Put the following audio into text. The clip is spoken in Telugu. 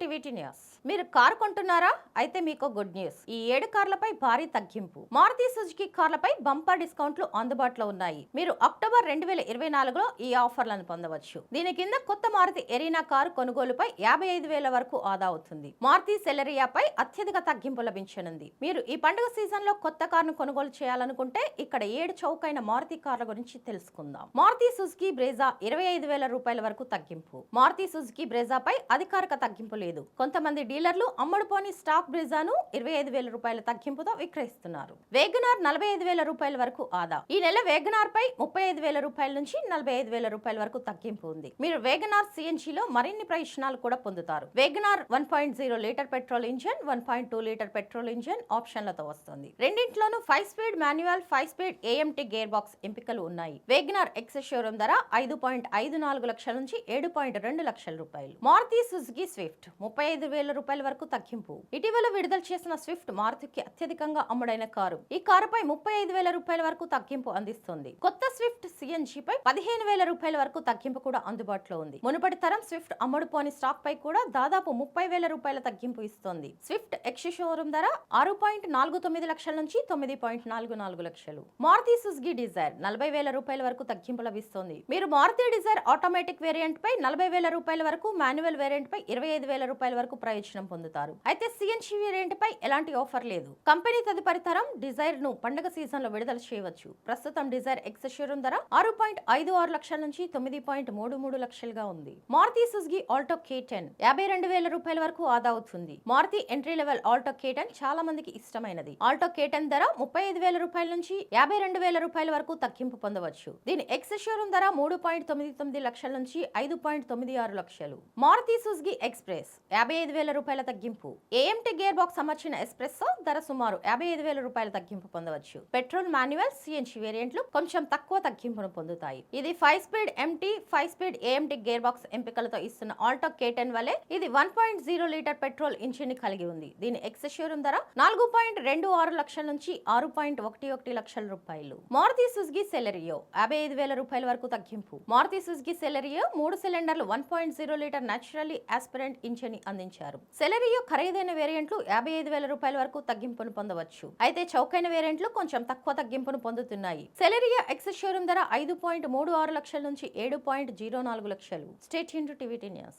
టీవీటీ న్యూస్ మీరు కారు కొంటున్నారా? అయితే మీకు గుడ్ న్యూస్ ఈ ఏడు కార్లపై భారీ తగ్గింపు. మారుతి సుజుకి కార్లపై బంపర్ డిస్కౌంట్లు అందుబాటులో ఉన్నాయి. మీరు అక్టోబర్ రెండు వేల ఇరవై నాలుగులో ఈ ఆఫర్లను పొందవచ్చు. దీని కింద కొత్త మారుతి ఎరీనా కారు కొనుగోలుపై యాభై ఐదు వేల వరకు ఆదా అవుతుంది. మారుతి సెలరియాపై అత్యధిక తగ్గింపు లభించనుంది. మీరు ఈ పండుగ సీజన్లో కొత్త కారును కొనుగోలు చేయాలనుకుంటే ఇక్కడ ఏడు చౌకైన మారుతి కార్ల గురించి తెలుసుకుందాం. మారుతి సుజుకి బ్రేజా ఇరవై ఐదు వేల రూపాయల వరకు తగ్గింపు. మారుతి సుజుకి బ్రేజాపై అధికారిక తగ్గింపు లేదు. కొంతమంది డీలర్లు అమ్ముడుపోని స్టాక్ బ్రిజాను ఇరవై ఐదు వేల రూపాయల తగ్గింపుతో విక్రయిస్తున్నారు. వేగనార్ నలభై ఐదు వేల రూపాయల వరకు ఆదా. ఈ నెల వేగనార్ పై ముప్పై ఐదు వేల రూపాయల నుంచి నలభై ఐదు వేల రూపాయల వరకు తగ్గింపు ఉంది. మీరు వేగనార్ సిఎన్జి లో మరిన్ని ప్రయోజనాలు కూడా పొందుతారు. WagonR one point zero litre petrol engine one point two litre petrol engine ఆప్షన్లతో వస్తుంది. రెండింటిలోనూ five speed manual five speed AMT gear box ఎంపికలు ఉన్నాయి. వేగనార్ ఎక్స్ షోరూమ్ ధర ఐదు పాయింట్ ఐదు నాలుగు లక్షల నుంచి ఏడు పాయింట్ రెండు లక్షల రూపాయలు. Maruti Suzuki Swift. ముప్పై ఐదు వేల రూపాయల వరకు తగ్గింపు. ఇటీవల విడుదల చేసిన స్విఫ్ట్ మారుతికి అత్యధికంగా అమ్ముడైన కారు. ఈ కారుపై ముప్పై ఐదు వేల రూపాయల వరకు తగ్గింపు అందిస్తుంది. కొత్త స్విఫ్ట్ సిఎన్జి పై పదిహేను వేల రూపాయల వరకు తగ్గింపు కూడా అందుబాటులో ఉంది. మునుపటి తరం స్విఫ్ట్ అమ్ముడుపోని స్టాక్ పై కూడా దాదాపు ముప్పై వేల రూపాయల తగ్గింపు ఇస్తోంది. స్విఫ్ట్ ఎక్స్ షోరూమ్ ధర ఆరు పాయింట్ నాలుగు తొమ్మిది లక్షల నుంచి తొమ్మిది పాయింట్ నాలుగు నాలుగు లక్షలు. మారుతి సుజుకి డిజైర్ నలభై వేల రూపాయల వరకు తగ్గింపు లభిస్తోంది. మీరు మారుతి డిజైర్ ఆటోమేటిక్ వేరియంట్ పై నలభై వేల రూపాయల వరకు మాన్యువల్ వేరియంట్ పై ఇరవై ఐదు వేల రూపాయల వరకు ప్రయోజనం పొందుతారు. అయితే సిఎన్జి వేరియంట్ పై ఎలాంటి ఆఫర్ లేదు. కంపెనీ తదుపరి తరం డిజైర్ను పండుగ సీజన్లో విడుదల చేయవచ్చు. ప్రస్తుతం డిజైర్ ఎక్స్ షోరూమ్ ధర ఆరు పాయింట్ ఐదు ఆరు లక్షల నుంచి తొమ్మిది పాయింట్ మూడు మూడు లక్షలుగా ఉంది. Maruti Suzuki Alto K ten యాభై రెండు వేల రూపాయల వరకు ఆదా అవుతుంది. Maruti entry level Alto K ten చాలా మందికి ఇష్టమైనది. ఆల్టో కే టెన్ ధర ముప్పై ఐదు వేల రూపాయల నుంచి యాభై రెండు వేల రూపాయల వరకు తగ్గింపు పొందవచ్చు. దీని ఎక్స్ షోరూమ్ ధర మూడు పాయింట్ తొమ్మిది తొమ్మిది లక్షల నుంచి ఐదు పాయింట్ తొమ్మిది ఆరు లక్షలు. మారుతి సుజుకి ఎక్స్ప్రెస్ యాభై ఐదు వేల రూపాయల తగ్గింపు. ఏఎంటీ గేర్ బాక్స్ అమర్చిన ఎస్ప్రెస్సో ధర సుమారు యాభై ఐదు వేల రూపాయల తగ్గింపు పొందవచ్చు. పెట్రోల్ మాన్యువల్ సిఎన్జి వేరియంట్లు కొంచెం తక్కువ తగ్గింపును పొందుతాయి. ఇది five speed MT five speed AMT gear box ఎంపికలతో ఇస్తున్న ఆల్టో కేటెన్ వలె ఇది one point zero litre petrol ఇంజిన్ని కలిగి ఉంది. దీని ఎక్స్ షోరూమ్ ధర నాలుగు పాయింట్ రెండు ఆరు లక్షల నుంచి ఆరు పాయింట్ ఒకటి ఒకటి లక్షల రూపాయలు. మారుతి సుజుకి సెలరియో యాభై ఐదు వేల రూపాయల వరకు తగ్గింపు. మారుతి సుజుకి సెలరియో మూడు సిలిండర్లు one point zero litre naturally aspirant engine ని అందించారు. సెలరియో ఖరీదైన వేరియంట్లు యాభై ఐదు వేల రూపాయల వరకు తగ్గింపును పొందవచ్చు. అయితే చౌకైన వేరియంట్లు కొంచెం తక్కువ తగ్గింపును పొందుతున్నాయి. సెలరియో ఎక్స్ షోరూమ్ ధర ఐదు పాయింట్ మూడు ఆరు లక్షల నుంచి ఏడు పాయింట్ జీరో నాలుగు లక్షలు. State TVT news.